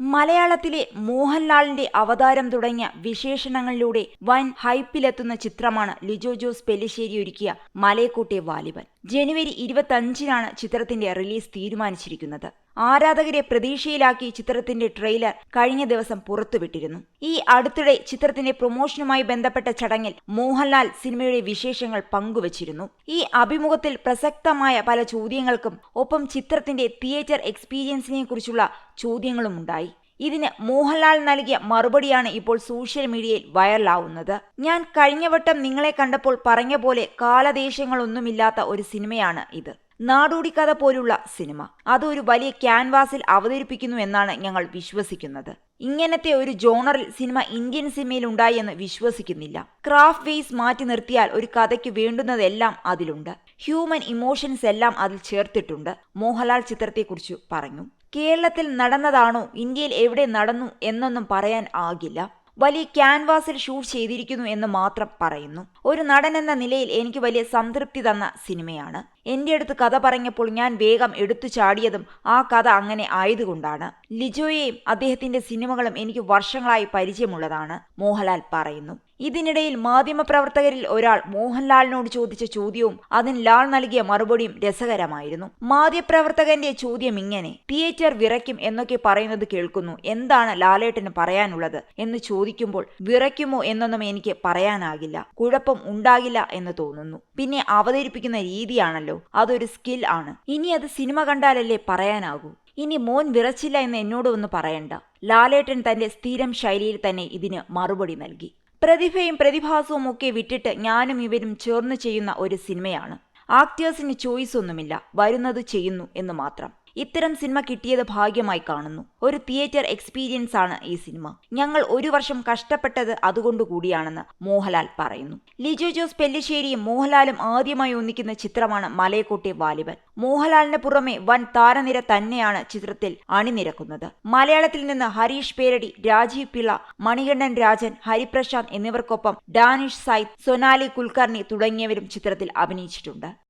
മലയാളത്തിലെ മോഹൻലാലിന്റെ അവതാരം തുടങ്ങിയ വിശേഷണങ്ങളിലൂടെ വൻ ഹൈപ്പിലെത്തുന്ന ചിത്രമാണ് ലിജോ ജോസ് പെല്ലിശ്ശേരി ഒരുക്കിയ മലയക്കോട്ടെ വാലിബൻ. ജനുവരി ഇരുപത്തഞ്ചിനാണ് ചിത്രത്തിന്റെ റിലീസ് തീരുമാനിച്ചിരിക്കുന്നത്. ആരാധകരെ പ്രതീക്ഷയിലാക്കി ചിത്രത്തിന്റെ ട്രെയിലർ കഴിഞ്ഞ ദിവസം പുറത്തുവിട്ടിരുന്നു. ഈ അടുത്തിടെ ചിത്രത്തിന്റെ പ്രൊമോഷനുമായി ബന്ധപ്പെട്ട ചടങ്ങിൽ മോഹൻലാൽ സിനിമയുടെ വിശേഷങ്ങൾ പങ്കുവച്ചിരുന്നു. ഈ അഭിമുഖത്തിൽ പ്രസക്തമായ പല ചോദ്യങ്ങൾക്കും ഒപ്പം ചിത്രത്തിന്റെ തിയേറ്റർ എക്സ്പീരിയൻസിനെ കുറിച്ചുള്ള ചോദ്യങ്ങളുമുണ്ടായി ഇതിന് മോഹൻലാൽ നൽകിയ മറുപടിയാണ് ഇപ്പോൾ സോഷ്യൽ മീഡിയയിൽ വൈറലാവുന്നത്. ഞാൻ കഴിഞ്ഞവട്ടം നിങ്ങളെ കണ്ടപ്പോൾ പറഞ്ഞ പോലെ കാലദേശങ്ങളൊന്നുമില്ലാത്ത ഒരു സിനിമയാണ് ഇത്. നാടോടിക്കഥ പോലുള്ള സിനിമ. അതൊരു വലിയ ക്യാൻവാസിൽ അവതരിപ്പിക്കുന്നു എന്നാണ് ഞങ്ങൾ വിശ്വസിക്കുന്നത്. ഇങ്ങനത്തെ ഒരു ജോണറിൽ സിനിമ ഇന്ത്യൻ സിനിമയിൽ ഉണ്ടായി എന്ന് വിശ്വസിക്കുന്നില്ല. ക്രാഫ്റ്റ് വേസ് മാറ്റി നിർത്തിയാൽ ഒരു കഥയ്ക്ക് വേണ്ടുന്നതെല്ലാം അതിലുണ്ട്. ഹ്യൂമൻ ഇമോഷൻസ് എല്ലാം അതിൽ ചേർത്തിട്ടുണ്ട്. മോഹൻലാൽ ചിത്രത്തെക്കുറിച്ച് പറഞ്ഞു. കേരളത്തിൽ നടന്നതാണോ? ഇന്ത്യയിൽ എവിടെ നടന്നു? എന്നൊന്നും പറയാൻ ആകില്ല. വലിയ ക്യാൻവാസിൽ ഷൂട്ട് ചെയ്തിരിക്കുന്നു എന്ന് മാത്രം പറയുന്നു. ഒരു നടൻ എന്ന നിലയിൽ എനിക്ക് വലിയ സംതൃപ്തി തന്ന സിനിമയാണ്. എന്റെ അടുത്ത് കഥ പറഞ്ഞപ്പോൾ ഞാൻ വേഗം എടുത്തു ചാടിയതും ആ കഥ അങ്ങനെ ആയതുകൊണ്ടാണ്. ലിജോയെയും അദ്ദേഹത്തിന്റെ സിനിമകളും എനിക്ക് വർഷങ്ങളായി പരിചയമുള്ളതാണ് മോഹൻലാൽ പറയുന്നു. ഇതിനിടയിൽ മാധ്യമപ്രവർത്തകരിൽ ഒരാൾ മോഹൻലാലിനോട് ചോദിച്ച ചോദ്യവും അതിന് ലാൽ നൽകിയ മറുപടിയും രസകരമായിരുന്നു. മാധ്യമപ്രവർത്തകന്റെ ചോദ്യം ഇങ്ങനെ തിയേറ്റർ വിറയ്ക്കും എന്നൊക്കെ പറയുന്നത് കേൾക്കുന്നു. എന്താണ് ലാലേട്ടന് പറയാനുള്ളത്? എന്ന് ചോദിക്കുമ്പോൾ വിറയ്ക്കുമോ എന്നൊന്നും എനിക്ക് പറയാനാകില്ല. കുഴപ്പം ഉണ്ടാകില്ല എന്ന് തോന്നുന്നു. പിന്നെ അവതരിപ്പിക്കുന്ന രീതിയാണല്ലോ. അതൊരു സ്കിൽ ആണ്. ഇനി അത് സിനിമ കണ്ടാലല്ലേ പറയാനാകൂ? ഇനി മോൻ വിറച്ചില്ല എന്ന് എന്നോട് ഒന്ന് പറയണ്ട. ലാലേട്ടൻ തന്റെ സ്ഥിരം ശൈലിയിൽ തന്നെ ഇതിന് മറുപടി നൽകി. പ്രതിഭയും പ്രതിഭാസവും ഒക്കെ വിട്ടിട്ട് ഞാനും ഇവരും ചേർന്ന് ചെയ്യുന്ന ഒരു സിനിമയാണ്. ആക്ടേഴ്സിന് ചോയ്സ് ഒന്നുമില്ല. വരുന്നത് ചെയ്യുന്നു എന്ന് മാത്രം. ഇത്തരം സിനിമ കിട്ടിയത് ഭാഗ്യമായി കാണുന്നു. ഒരു തിയേറ്റർ എക്സ്പീരിയൻസ് ആണ് ഈ സിനിമ. ഞങ്ങൾ ഒരു വർഷം കഷ്ടപ്പെട്ടത് അതുകൊണ്ടുകൂടിയാണെന്ന് മോഹൻലാൽ പറയുന്നു. ലിജോ ജോസ് പെല്ലിശ്ശേരിയും മോഹൻലാലും ആദ്യമായി ഒന്നിക്കുന്ന ചിത്രമാണ് മലയക്കോട്ടെ വാലിബൻ മോഹൻലാലിന് പുറമെ വൻ താരനിര തന്നെയാണ് ചിത്രത്തിൽ അണിനിരക്കുന്നത്. മലയാളത്തിൽ നിന്ന് ഹരീഷ് പേരടി രാജീവ് പിള്ള മണികണ്ഠൻ രാജൻ ഹരിപ്രശാന്ത് എന്നിവർക്കൊപ്പം ഡാനിഷ് സൈദ് സൊനാലി കുൽക്കർണി തുടങ്ങിയവരും ചിത്രത്തിൽ അഭിനയിച്ചിട്ടുണ്ട്.